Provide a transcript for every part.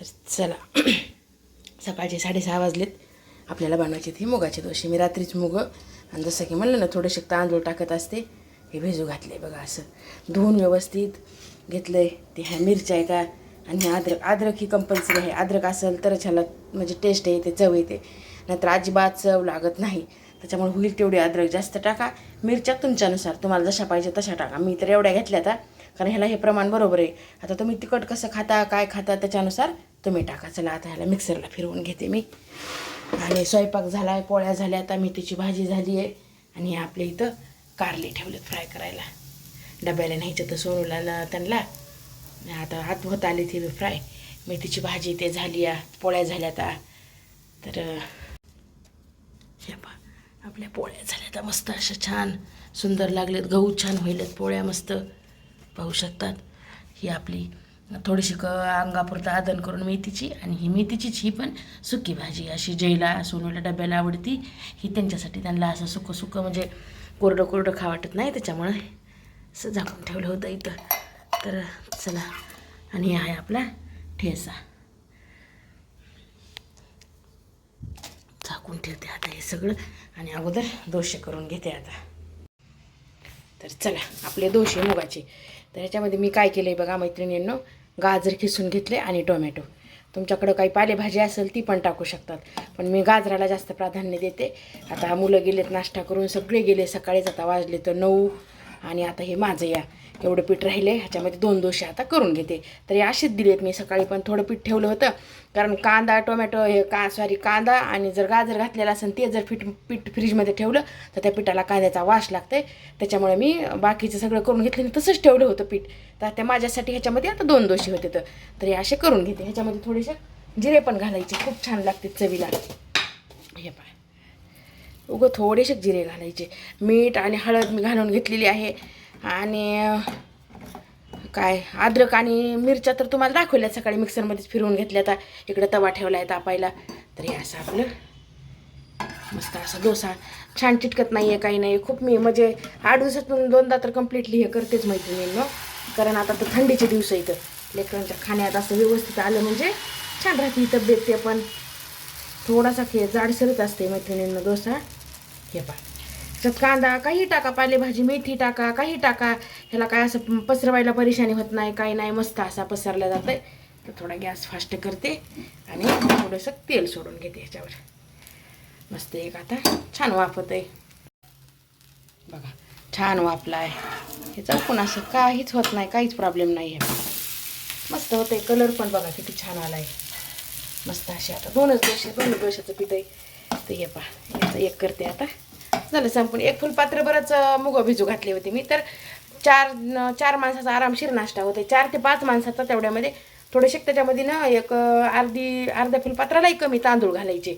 तर चला. सकाळचे साडेसहा वाजलेत. आपल्याला बनवायचे ते मुगाचे दोषे मी रात्रीच मुग आणि जसं की म्हणलं ना थोडेसे तांदूळ टाकत असते. हे भिजू घातले बघा असं. धुवून व्यवस्थित घेतलं आहे ते ह्या मिरच्या आहे का? आणि हे अद्रक. अद्रक ही कंपल्सरी आहे. अद्रक असेल तरच ह्याला म्हणजे टेस्ट येते चव येते. नाहीतर अजिबात चव लागत नाही. त्याच्यामुळे होईल तेवढी अद्रक जास्त टाका. मिरच्या तुमच्यानुसार. तुम्हाला जशा पाहिजे तशा टाका. मी तर एवढ्या घेतल्या आता. कारण ह्याला हे प्रमाण बरोबर आहे. आता तुम्ही तिखट कसं खाता काय खाता त्याच्यानुसार तुम्ही टाका चला आता ह्याला मिक्सरला फिरवून घेते मी. आणि स्वयंपाक झाला आहे पोळ्या झाल्या आता मेथीची भाजी झाली आहे. आणि हे आपल्या इथं कारले ठेवलेत फ्राय करायला. डब्याला न्यायचं तर सोनूला न त्यांना. आता हात होत आले ते फ्राय मेथीची भाजी ते झाली आहे पोळ्या झाल्या आता. तर हे पा आपल्या पोळ्या झाल्या आता मस्त अशा छान सुंदर लागलेत. गहू छान होईलत पोळ्या मस्त. पाहू शकतात. ही आपली थोडीशी क अंगापुरतं आदन करून मेथीची आणि ही मेथीचीच ही पण सुकी भाजी. अशी जयला सोनूला डब्याला आवडती. ही त्यांच्यासाठी त्यांना असं सुकं सुकं म्हणजे कोरडं कोरडं खा वाटत नाही त्याच्यामुळं. असं झाकून ठेवलं होतं इथं. तर चला आणि हे आहे आपला ठेसा झाकून ठेवते आता हे सगळं आणि अगोदर दोषे करून घेते आता. तर चला आपले दोषे मुगाचे. तर ह्याच्यामध्ये मी काय केलं आहे बघा मैत्रिणींनो गाजर खिसून घेतले आणि टोमॅटो. तुमच्याकडं काही पालेभाजी असेल ती पण टाकू शकतात. पण मी गाजराला जास्त प्राधान्य देते. आता मुलं गेलेत नाश्ता करून सगळे गेले सकाळीच आता वाजले तर नऊ आणि आता हे माझं या. एवढं पीठ राहिले ह्याच्यामध्ये दोन दोषे आता करून घेते. तर हे असेच दिलेत मी सकाळी पण थोडं पीठ ठेवलं होतं. कारण कांदा टोमॅटो हे का सॉरी कांदा आणि जर गाजर घातलेला असेल ते जर पीठ पीठ फ्रीजमध्ये ठेवलं तर त्या पिठाला कांद्याचा वास लागते त्याच्यामुळे मी बाकीचं सगळं करून घेतलं आणि तसंच ठेवलं होतं पीठ. तर त्या माझ्यासाठी ह्याच्यामध्ये आता दोन दोषे होते तर. तर हे असे करून घेते. ह्याच्यामध्ये थोडेसे जिरे पण घालायचे. खूप छान लागते चवीला. हे पाय उगं थोडेसे जिरे घालायचे. मीठ आणि हळद मी घालून घेतलेली आहे. आणि काय अद्रक आणि मिरच्या तर तुम्हाला दाखवल्या सकाळी मिक्सरमध्येच फिरवून घेतल्या आता. इकडं तवा ठेवला आहे तापायला. तर हे असं आपलं मस्त असा डोसा. छान चिटकत नाही आहे काही नाही खूप मी म्हणजे आठ दिवसातून दोनदा तर कम्प्लिटली हे करतेच मैत्रिणींना. कारण आता तर थंडीचे दिवस इथं लेकरांच्या खाण्यात असं व्यवस्थित आलं म्हणजे छान राहते तब्येत ते पण. थोडासा खे जाडसरच असते मैत्रिणींना डोसा. हे पा त्यात कांदा काही टाका पालेभाजी मेथी टाका काही टाका. ह्याला काय असं पसरवायला परेशानी होत नाही काही नाही मस्त असा पसरला जातं तर थोडा गॅस फास्ट करते आणि थोडंसं तेल सोडून घेते ह्याच्यावर. मस्त एक आता छान वाफत आहे बघा छान वाफला आहे हे चौकून असं काहीच होत नाही काहीच प्रॉब्लेम नाही आहे. मस्त होतं कलर पण बघा किती छान आला आहे मस्त असे आता दोनच दोषे दोन दोशाचं पितं आहे. तर हे पहा याचं एक करते आता. झालं संपून. एक फुलपात्र बरंच मुगं भिजू घातली होती मी. तर चार चार माणसाचा आरामशीर नाश्ता होते चार ते पाच माणसाचा तेवढ्यामध्ये थोडेसे त्याच्यामध्ये ना एक अर्धी अर्ध्या फुलपात्रालाही कमी तांदूळ घालायचे.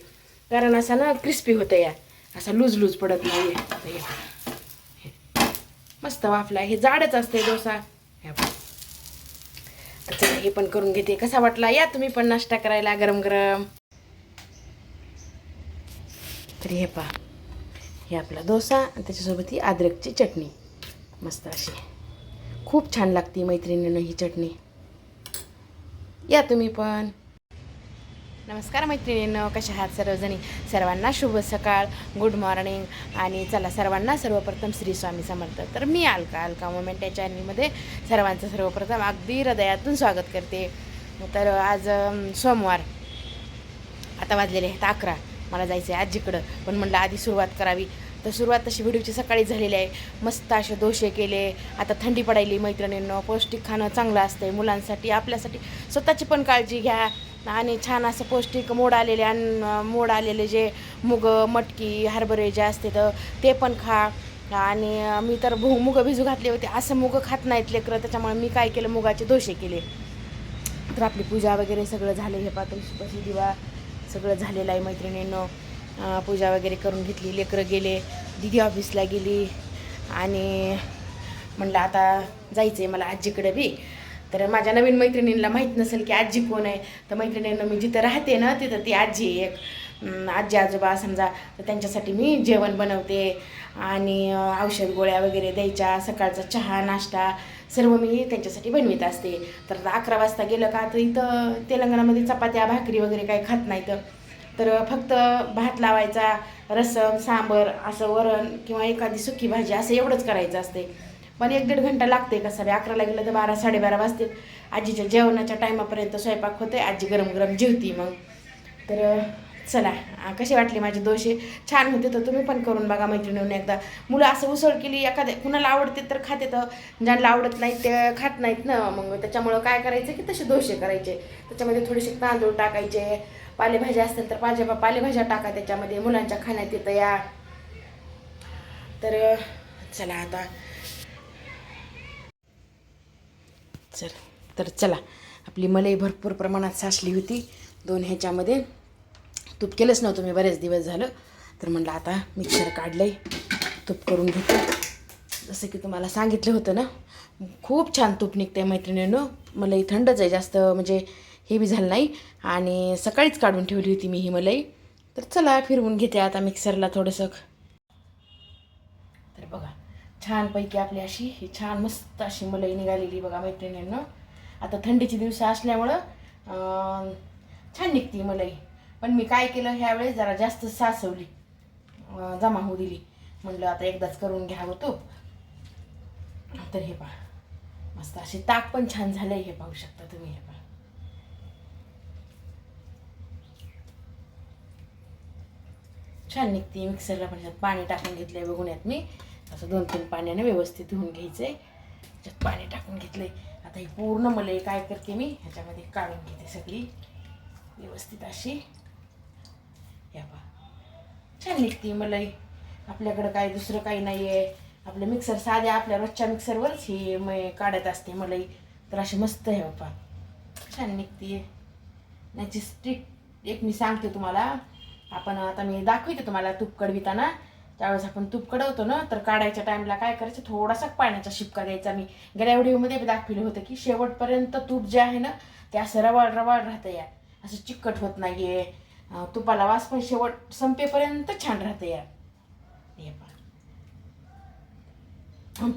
कारण असा ना क्रिस्पी होतं या असा लूज लूज पडत नाही मस्त वाफला. हे जाडच असते डोसा. हे पहा. चला हे पण करून घेते. कसा वाटला? या तुम्ही पण नाश्ता करायला गरम गरम तर हे पहा. हे आपला डोसा आणि त्याच्यासोबत ही अद्रकची चटणी. मस्त अशी. खूप छान लागते मैत्रिणीनं ही चटणी. या तुम्ही पण. नमस्कार मैत्रिणींनो कशा आहात सर्वजणी? सर्वांना शुभ सकाळ गुड मॉर्निंग आणि चला सर्वांना सर्वप्रथम श्री स्वामी समर्थ. तर मी अलका अलका मोमेंट या चॅनलमध्ये सर्वांचं सर्वप्रथम अगदी हृदयातून स्वागत करते. तर आज सोमवार. आता वाजलेले आहेत अकरा. मला जायचं आहे आजीकडं. पण म्हणलं आधी सुरुवात करावी. तर सुरुवात तशी व्हिडिओची सकाळी झालेली आहे. मस्त असे दोषे केले. आता थंडी पडायली मैत्रिणींना. पौष्टिक खाणं चांगलं असतं मुलांसाठी. आपल्यासाठी स्वतःची पण काळजी घ्या. आणि छान असं पौष्टिक मोड आलेले अन्न मोड आलेले जे मुग मटकी हरभरे जे असते तर ते पण खा. आणि मी तर भू मुग भिजू घातले होते. असं मुगं खात नाहीत लेकरं. त्याच्यामुळे मी काय केलं? मुगाचे दोषे केले. तर आपली पूजा वगैरे सगळं झालं. हे पातळी दिवा. सगळं झालेलं आहे. मैत्रिणीनं पूजा वगैरे करून घेतली लेकरं गेले दिदी ऑफिसला गेली आणि म्हणलं आता जायचं आहे मला आजीकडे बी. तर माझ्या नवीन मैत्रिणींना माहीत नसेल की आजी कोण आहे. तर मैत्रिणींना मी जिथं राहते ना तिथं ती आजी आहे एक आजी आजोबा समजा तर त्यांच्यासाठी मी जेवण बनवते. आणि औषध गोळ्या वगैरे द्यायच्या सकाळचा चहा नाश्ता सर्व मी त्यांच्यासाठी बनवित असते. तर अकरा वाजता गेलं का तर इथं तेलंगणामध्ये चपात्या भाकरी वगैरे काही खात नाहीत. तर फक्त भात लावायचा रसम सांबर असं वरण किंवा एखादी सुकी भाजी असं एवढंच करायचं असते. पण एक दीड घंटा लागते कसा बी अकराला गेलं तर बारा साडेबारा वाजते आजीच्या जेवणाच्या टायमापर्यंत स्वयंपाक होते आजी गरम गरम जेवती मग. तर चला कसे कशी वाटली दोषे? छान होते तर तुम्ही पण करून बघा मैत्रिणीने एकदा. मुलं असं उसळ केली एखाद्या कुणाला आवडते तर खाते तर ज्यांना आवडत नाहीत ते खात नाहीत ना. मग त्याच्यामुळं काय करायचं की तसे दोषे करायचे. त्याच्यामध्ये थोडेसे तांदूळ टाकायचे. पालेभाज्या असतील तर पाले पालेभाज्या टाका त्याच्यामध्ये. मुलांच्या खाण्यात येतं या. तर चला आता. चल तर चला. आपली मलाई भरपूर प्रमाणात साचली होती दोन ह्याच्यामध्ये. तूप केलंच नव्हतं मी बरेच दिवस झालं. तर म्हणलं आता मिक्सर काढलं आहे तूप करून घेते. जसं की तुम्हाला सांगितलं होतं ना खूप छान तूप निघते मैत्रिणीनं. मलाई थंडच आहे जास्त म्हणजे हे बी झालं नाही. आणि सकाळीच काढून ठेवली होती मी ही मलाई. तर चला फिरवून घेते आता मिक्सरला थोडंसं. तर बघा छानपैकी आपली अशी ही छान मस्त अशी मलाई निघालेली बघा मैत्रिणींना. आता थंडीचे दिवस असल्यामुळं छान निघते मलाई. पण मी काय केलं ह्यावेळेस जरा जास्त सासवली जमा होऊ दिली. म्हणलं आता एकदाच करून घ्यावं हो तो तर हे पहा मस्त असे ताक पण छान झाले हे पाहू शकता तुम्ही हे पहा. छान निघते मिक्सरला पण पाणी टाकून घेतलंय बघून यात मी. असं दोन तीन पाण्याने व्यवस्थित धुवून घ्यायचंय. त्याच्यात पाणी टाकून घेतलंय. आता ही पूर्ण मलाई काय करते मी ह्याच्यामध्ये काढून घेते सगळी. व्यवस्थित अशी. या पहा. छान निघते मलाई. आपल्याकडं काय दुसरं काही नाही आहे आपलं मिक्सर साध्या आपल्या रोजच्या मिक्सरवरच ही मै काढत असते मलाई. तर अशी मस्त आहे बापा छान निघते याची स्ट्रिक एक मी सांगते तुम्हाला. आपण आता मी दाखवते तुम्हाला तूप कडविताना. त्यावेळेस आपण तूप कडवतो ना तर काढायच्या टाईमला काय करायचं? थोडासा पाण्याचा शिपका द्यायचा. मी गेल्या व्हिडिओमध्ये दाखवलं होतं की शेवटपर्यंत तूप जे आहे ना ते असं रवाळ रवाळ राहतं या. असं चिकट होत नाही आहे तुपाला वास पण शेवट संपेपर्यंत छान राहतं या. हे पहा.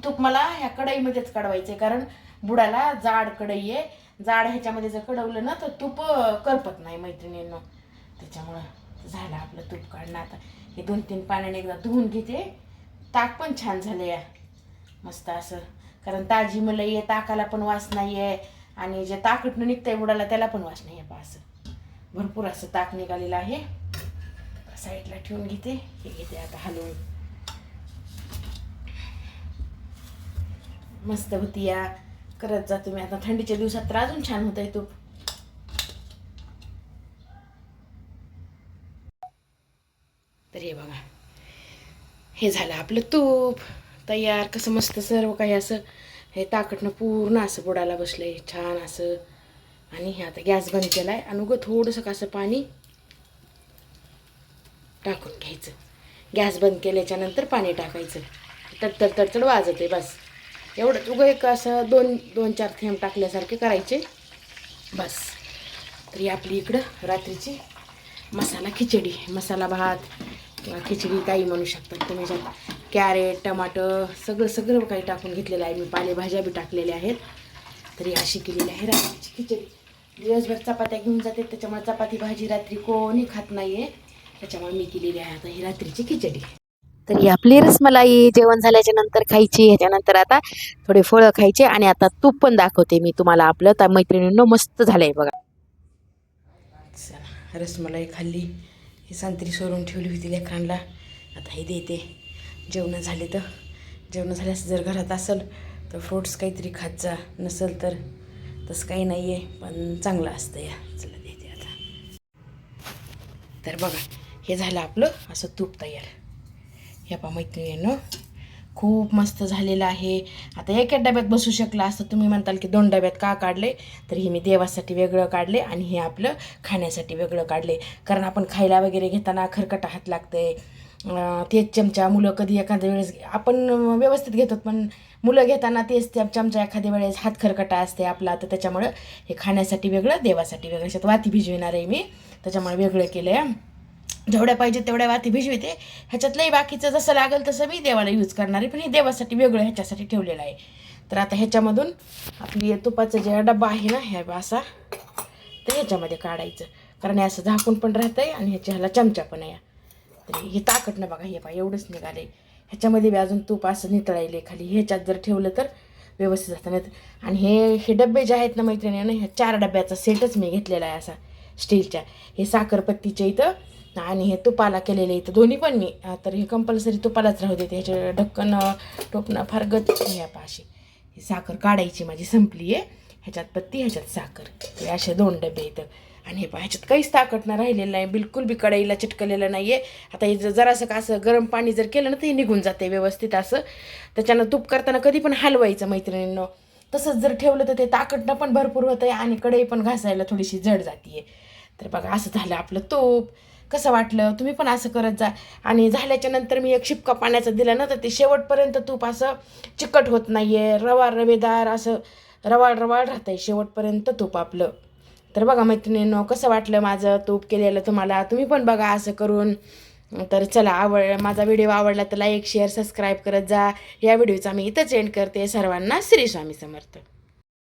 तूप मला ह्या कढईमध्येच कडवायचे कारण बुडाला जाड कढई आहे. जाड ह्याच्यामध्ये जर कडवलं ना तर तूप करपत नाही मैत्रिणींनो. त्याच्यामुळं झालं आपलं तूप काढणं आता. हे दोन तीन पाण्याने एकदा धुवून घेते. ताक पण छान झालं या. मस्त असं. कारण ताजी मलाई आहे ताकाला पण वास नाही आहे आणि जे ताकटनं निघतंय बुडाला त्याला पण वास नाही आहे पहा असं. भरपूर असं ताक निघालेलं आहे. साईडला ठेवून घेते. हे घेते आता हलवून. मस्त होती या करत जा तुम्ही. आता थंडीच्या दिवसात तर अजून छान होत आहे तूप. तर हे बघा. हे झालं आपलं तूप. तयार. कसं मस्त सर्व काही असं. हे ताकटनं पूर्ण असं बुडाला बसलंय. छान असं. आणि हे आता गॅस बंद केला आहे आणि उगं थोडंसं कसं पाणी टाकून घ्यायचं. गॅस बंद केल्याच्यानंतर पाणी टाकायचं. तडतड तडतड वाजत आहे बस. एवढंच. उगं एक असं दोन दोन चार थेंब टाकल्यासारखे करायचे. बस. तरी आपली इकडं रात्रीची मसाला खिचडी मसाला भात किंवा खिचडी काही म्हणू शकतात तुम्ही ज्यात. कॅरेट टमाटर सगळं सगळं काही टाकून घेतलेलं आहे. मी पालेभाज्या बी टाकलेल्या आहेत. तरी अशी केलेली आहे रात्रीची खिचडी. दिवसभर चपात्या घेऊन जाते त्याच्यामुळे चपाती भाजी रात्री कोणी खात नाही आहे त्याच्यामुळे मी केलेली आहे आता ही रात्रीची खिचडी. तर ही आपली रसमलाई जेवण झाल्याच्यानंतर खायची ह्याच्यानंतर आता थोडे फळं खायचे आणि आता तूप पण दाखवते मी तुम्हाला आपलं. त्या मैत्रिणींनो मस्त झालंय बघा. चला रसमलाई खाल्ली. ही संत्री सोडून ठेवली होती लेकरांना. आता हे देते. जेवणं झाले तर. जेवणं झाल्यास जर घरात असेल तर फ्रूट्स काहीतरी खात जा. नसेल तर तसं काही नाही आहे पण चांगलं असतं या. चला देते आता. तर बघा हे झालं आपलं असं तूप तयार. ह्या पा मैत्रिणीनं खूप मस्त झालेलं आहे. आता एका डब्यात बसू शकला असं तुम्ही म्हणताल की दोन डब्यात का काढले? तर हे मी देवासाठी वेगळं काढले आणि हे आपलं खाण्यासाठी वेगळं काढले. कारण आपण खायला वगैरे घेताना खरकटा हात लागते तेच चमचा मुलं कधी एखाद्या वेळेस आपण व्यवस्थित घेतो पण मुलं घेताना तेच त्या चमचा एखाद्या वेळेस हात खरकटा असते आपला तर त्याच्यामुळं हे खाण्यासाठी वेगळं देवासाठी वेगळं. याच्यात वाती भिजविणार आहे मी. त्याच्यामुळे वेगळं केलं आहे जेवढ्या पाहिजे तेवढ्या वाती भिजविते. ह्याच्यातलंही बाकीचं जसं लागेल तसं मी देवाला यूज करणार आहे. पण हे देवासाठी वेगळं ह्याच्यासाठी ठेवलेलं आहे. तर आता ह्याच्यामधून आपली हे तुपाचा जे डब्बा आहे ना ह्या असा तर ह्याच्यामध्ये काढायचं. कारण हे असं झाकून पण राहतं आहे आणि ह्याच्या ह्याला चमचा पण आहे. तर हे ताकद ना बघा हे बा एवढंच निघालं आहे ह्याच्यामध्ये बी अजून तूप असं नितळायले खाली. ह्याच्यात जर ठेवलं तर व्यवस्थित जातं. नाही तर- आणि हे हे डबे जे आहेत ना मैत्रिणीनं ह्या चार डब्याचा सेटच मी घेतलेला आहे असा स्टीलच्या. हे साखरपत्तीच्या इथं आणि हे तुपाला केलेले इथं. दोन्ही पण मी तर हे कंपल्सरी तुपालाच राहू देते. ह्याचे ढक्कन टोपणं फार गच ह्या पाशी ही साखर काढायची माझी संपली आहे ह्याच्यात पत्ती ह्याच्यात साखर. हे असे दोन डबे इथं. आणि हे ह्याच्यात काहीच ताकद ना राहिलेलं नाही. बिलकुल बी कढईला चिटकलेलं नाही आहे आता हे जर जरासं का असं गरम पाणी जर केलं ना तर हे निघून जाते व्यवस्थित असं. त्याच्यानं तूप करताना कधी पण हलवायचं मैत्रिणींनो. तसंच जर ठेवलं तर ते ताकदनं पण भरपूर होतं आहे आणि कढई पण घासायला थोडीशी जड जाते तर बघा असं झालं आपलं तूप. कसं वाटलं? तुम्ही पण असं करत जा. आणि झाल्याच्यानंतर मी एक शिपका पाण्याचा दिला ना तर ते शेवटपर्यंत तूप असं चिकट होत नाही आहे रवा रवेदार असं रवाळ रवाळ राहतं आहे शेवटपर्यंत तूप आपलं. तर बघा मैत्रिणींनो कसं वाटलं माझं तूप केलेलं तुम्हाला? तुम्ही पण बघा असं करून. तर चला आवड माझा व्हिडिओ आवडला तर लाईक शेअर सबस्क्राईब करत जा. या व्हिडिओचा मी इथंच एंड करते. सर्वांना श्री स्वामी समर्थ.